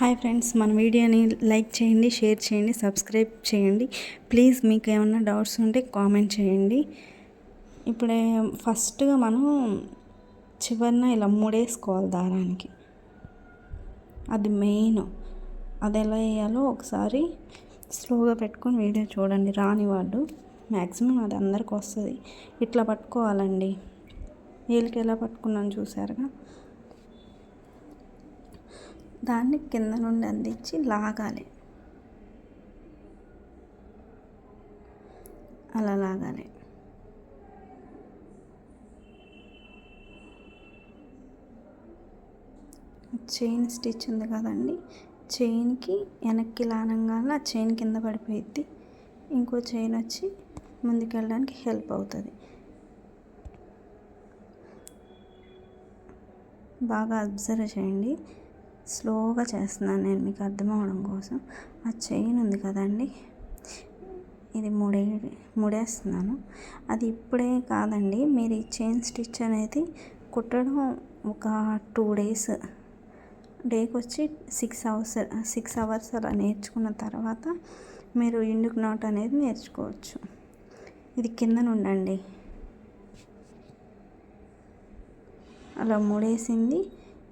Hi friends మన వీడియోని like చేయండి షేర్ చేయండి సబ్స్క్రైబ్ చేయండి. ప్లీజ్ మీకు ఏమైనా డౌట్స్ ఉంటే కామెంట్ చేయండి. ఇప్పుడే ఫస్ట్గా మనం చివరిన ఇలా మూడేసుకోవాలి దారానికి. అది మెయిన్. అది ఎలా వేయాలో ఒకసారి స్లోగా పెట్టుకొని వీడియో చూడండి. రాని వాళ్ళు మ్యాక్సిమం అది అందరికి వస్తుంది. ఇట్లా పట్టుకోవాలండి. వీళ్ళకి ఎలా పట్టుకున్నాను చూసారుగా? దాన్ని కింద నుండి అందించి లాగాలి. అలా లాగాలి. చైన్ స్టిచ్ ఉంది కదండి. చైన్కి వెనక్కి లానంగానే ఆ చైన్ కింద పడిపోయిద్ది. ఇంకో చైన్ వచ్చి ముందుకెళ్ళడానికి హెల్ప్ అవుతుంది. బాగా అబ్జర్వ్ చేయండి. స్లోగా చేస్తున్నాను నేను మీకు అర్థం అవడం కోసం. ఆ చైన్ ఉంది కదండి ఇది ముడే ముడేస్తున్నాను. అది ఇప్పుడే కాదండి మీరు ఈ చైన్ స్టిచ్ అనేది కుట్టడం ఒక టూ డేస్ డేకి వచ్చి సిక్స్ అవర్స్ సిక్స్ అవర్స్ అలా నేర్చుకున్న తర్వాత మీరు ఇండుకు నాట్ అనేది నేర్చుకోవచ్చు. ఇది కింద నుండండి. అలా ముడేసింది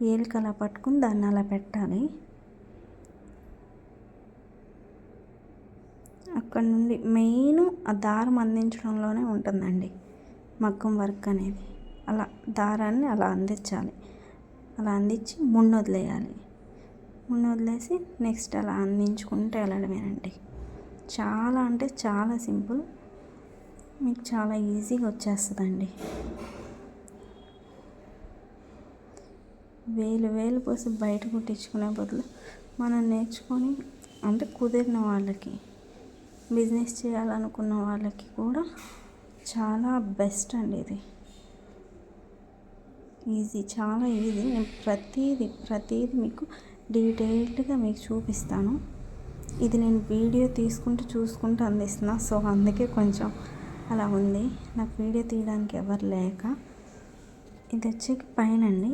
ఏలికలా అలా పట్టుకుని దాన్ని అలా పెట్టాలి. అక్కడ నుండి మెయిన్ ఆ దారం అందించడంలోనే ఉంటుందండి మగ్గం వర్క్ అనేది. అలా దారాన్ని అలా అందించాలి. అలా అందించి మున్ను వదిలేయాలి. మున్ను వదిలేసి నెక్స్ట్ అలా అందించుకుంటే వెళ్ళడమేనండి. చాలా అంటే చాలా సింపుల్. మీకు చాలా ఈజీగా వచ్చేస్తుందండి. వేలు వేలు పోసి బయట కుట్టించుకునే బదులు మనం నేర్చుకొని అంటే కుదిరిన వాళ్ళకి బిజినెస్ చేయాలనుకున్న వాళ్ళకి కూడా చాలా బెస్ట్ అండి ఇది. ఈజీ చాలా ఈజీ. నేను ప్రతీది ప్రతీది మీకు డీటెయిల్డ్గా మీకు చూపిస్తాను. ఇది నేను వీడియో తీసుకుంటూ చూసుకుంటూ అందిస్తున్నా సో అందుకే కొంచెం అలా ఉంది. నాకు వీడియో తీయడానికి ఎవరు లేక. ఇది వచ్చి పైన అండి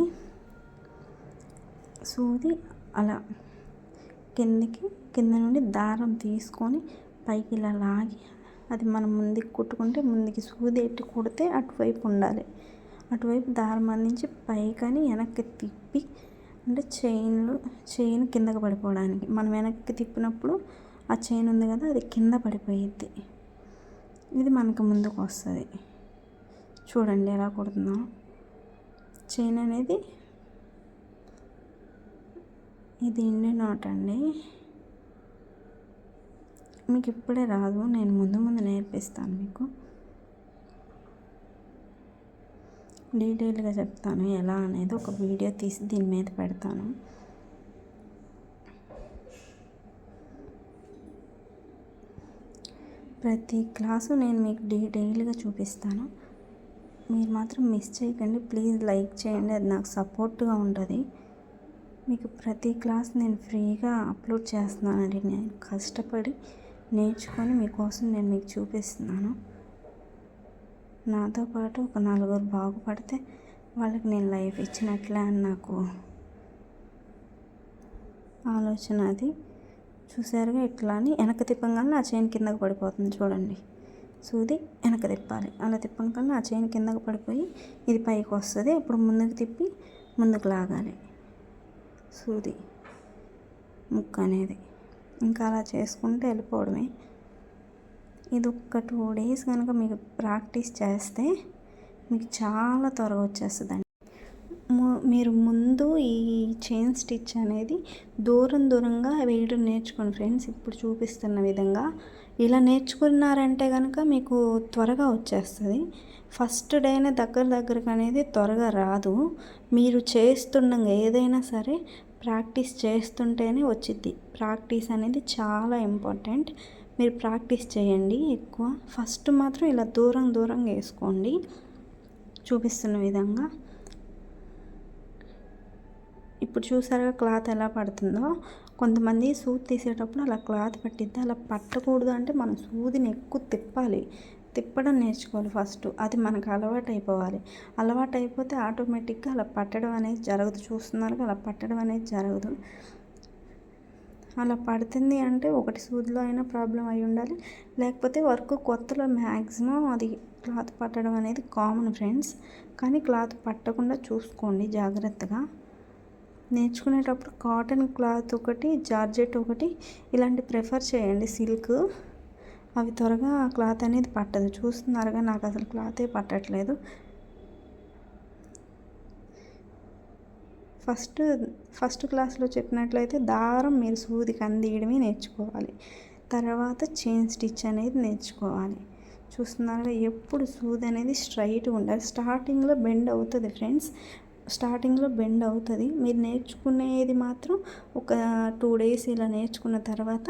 సూది అలా కిందికి కింద నుండి దారం తీసుకొని పైకి ఇలా లాగి అది మనం ముందుకు కుట్టుకుంటే ముందుకి సూది ఎట్టి కుడితే అటువైపు ఉండాలి. అటువైపు దారం అందించి పైకని వెనక్కి తిప్పి అంటే చైన్లు చైన్ కిందకి పడిపోవడానికి. మనం వెనక్కి తిప్పినప్పుడు ఆ చైన్ ఉంది కదా అది కింద పడిపోయిద్ది. ఇది మనకు ముందుకు వస్తుంది. చూడండి ఎలా కుడుతుందో. చైన్ అనేది ఇది ఇండి నాట్ అండి. మీకు ఇప్పుడే రాదు నేను ముందు ముందు నేర్పిస్తాను మీకు. డీటెయిల్గా చెప్తాను ఎలా అనేది ఒక వీడియో తీసి దీని మీద పెడతాను. ప్రతి క్లాసు నేను మీకు డీటెయిల్గా చూపిస్తాను. మీరు మాత్రం మిస్ చేయకండి ప్లీజ్ లైక్ చేయండి అది నాకు సపోర్ట్గా ఉంటుంది. మీకు ప్రతి క్లాస్ నేను ఫ్రీగా అప్లోడ్ చేస్తున్నానండి. నేను కష్టపడి నేర్చుకొని మీకోసం నేను మీకు చూపిస్తున్నాను. నాతో పాటు ఒక నలుగురు బాగుపడితే వాళ్ళకి నేను లైఫ్ ఇచ్చినట్లే అని నాకు ఆలోచన అది. చూసారుగా ఇట్లా అని వెనక తిప్పంగానే నా చైన్ కిందకు పడిపోతుంది చూడండి. సూది వెనక తిప్పాలి. అలా తిప్పంగానే నా చైన్ కిందకు పడిపోయి ఇది పైకి వస్తుంది. అప్పుడు ముందుకు తిప్పి ముందుకు లాగాలి. సూది ముక్క అనేది. ఇంకా అలా చేసుకుంటే వెళ్ళిపోవడమే. ఇది ఒక్క టూ డేస్ కనుక మీకు ప్రాక్టీస్ చేస్తే మీకు చాలా త్వరగా వచ్చేస్తుందండి. మీరు ముందు ఈ చైన్ స్టిచ్ అనేది దూరం దూరంగా వేయడం నేర్చుకోండి ఫ్రెండ్స్. ఇప్పుడు చూపిస్తున్న విధంగా ఇలా నేర్చుకున్నారంటే కనుక మీకు త్వరగా వచ్చేస్తుంది. ఫస్ట్ డేనే దగ్గర దగ్గరకు అనేది త్వరగా రాదు. మీరు చేస్తుండగా ఏదైనా సరే ప్రాక్టీస్ చేస్తుంటేనే వచ్చిద్ది. ప్రాక్టీస్ అనేది చాలా ఇంపార్టెంట్. మీరు ప్రాక్టీస్ చేయండి ఎక్కువ. ఫస్ట్ మాత్రం ఇలా దూరం దూరంగా వేసుకోండి. చూపిస్తున్న విధంగా. ఇప్పుడు చూసారుగా క్లాత్ ఎలా పడుతుందో? కొంతమంది సూది తీసేటప్పుడు అలా క్లాత్ పట్టిద్ది. అలా పట్టకూడదు అంటే మనం సూదిని ఎక్కువ తిప్పాలి. తిప్పడం నేర్చుకోవాలి ఫస్ట్. అది మనకు అలవాటు అయిపోవాలి అలవాటు అయిపోతే ఆటోమేటిక్గా అలా పట్టడం అనేది జరగదు. చూస్తున్నారు అలా పట్టడం అనేది జరగదు. అలా పడుతుంది అంటే ఒకటి సూదిలో అయినా ప్రాబ్లం అయి ఉండాలి. లేకపోతే వర్క్ కొత్తలో మ్యాక్సిమం అది క్లాత్ పట్టడం అనేది కామన్ ఫ్రెండ్స్. కానీ క్లాత్ పట్టకుండా చూసుకోండి జాగ్రత్తగా. నేర్చుకునేటప్పుడు కాటన్ క్లాత్ ఒకటి జార్జెట్ ఒకటి ఇలాంటి ప్రిఫర్ చేయండి సిల్క్. అవి త్వరగా క్లాత్ అనేది పట్టదు. చూస్తున్నారుగా నాకు అసలు క్లాతే పట్టట్లేదు. ఫస్ట్ ఫస్ట్ క్లాస్లో చెప్పినట్లయితే దారం మీరు సూదికి అందియడమే నేర్చుకోవాలి. తర్వాత చైన్ స్టిచ్ అనేది నేర్చుకోవాలి. చూస్తున్నారుగా ఎప్పుడు సూది అనేది స్ట్రైట్గా ఉండాలి. స్టార్టింగ్లో బెండ్ అవుతుంది ఫ్రెండ్స్. స్టార్టింగ్లో బెండ్ అవుతుంది. మీరు నేర్చుకునేది మాత్రం ఒక టూ డేస్ ఇలా నేర్చుకున్న తర్వాత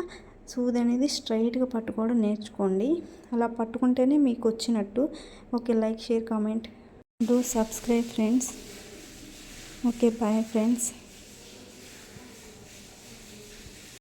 సూది అనేది స్ట్రైట్గా పట్టుకోవడం నేర్చుకోండి. అలా పట్టుకుంటేనే మీకు వచ్చినట్టు. Okay like share comment. Do subscribe friends. Okay bye friends.